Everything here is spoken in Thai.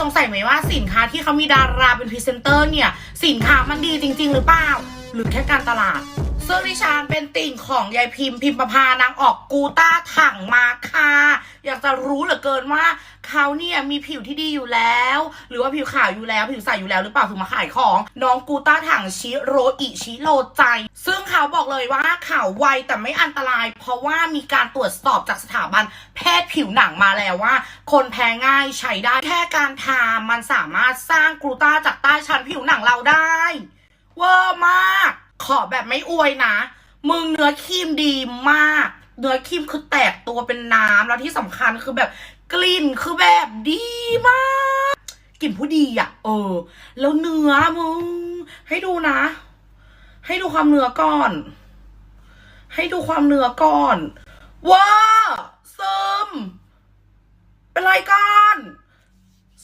สงสัยไหมว่าสินค้าที่เขามีดาราเป็นพรีเซนเตอร์เนี่ย สินค้ามันดีจริง ๆ หรือเปล่า หรือแค่การตลาดซึ่งดิฉันเป็นติ่งของยายพิมพ์พิมพ์ประพานางออกกูต้าถังมาค่ะ อยากจะรู้เหลือเกินว่าเขาเนี่ยมีผิวที่ดีอยู่แล้ว หรือว่าผิวขาวอยู่แล้ว ผิวใสอยู่แล้วหรือเปล่าถึงมาขายของน้องกูต้าถังชิโรอิชิโรใจ ซึ่งเขาบอกเลยว่าขาวไวแต่ไม่อันตราย เพราะว่ามีการตรวจสอบจากสถาบันแพทย์ผิวหนังมาแล้วว่า คนแพ้ง่ายใช้ได้แค่การทามันสามารถสร้างกลูต้าจากใต้ชั้นผิวหนังเราได้เวอร์มาก ขอแบบไม่อวยนะ มึงเนื้อครีมดีมาก เนื้อครีมคือแตกตัวเป็นน้ำแล้วที่สำคัญคือแบบกลิ่นคือแบบดีมาก กลิ่นผู้ดีอะ เออ แล้วเนื้อมึง ให้ดูนะ ให้ดูความเนื้อก่อน ให้ดูความเนื้อก่อนว้าซึม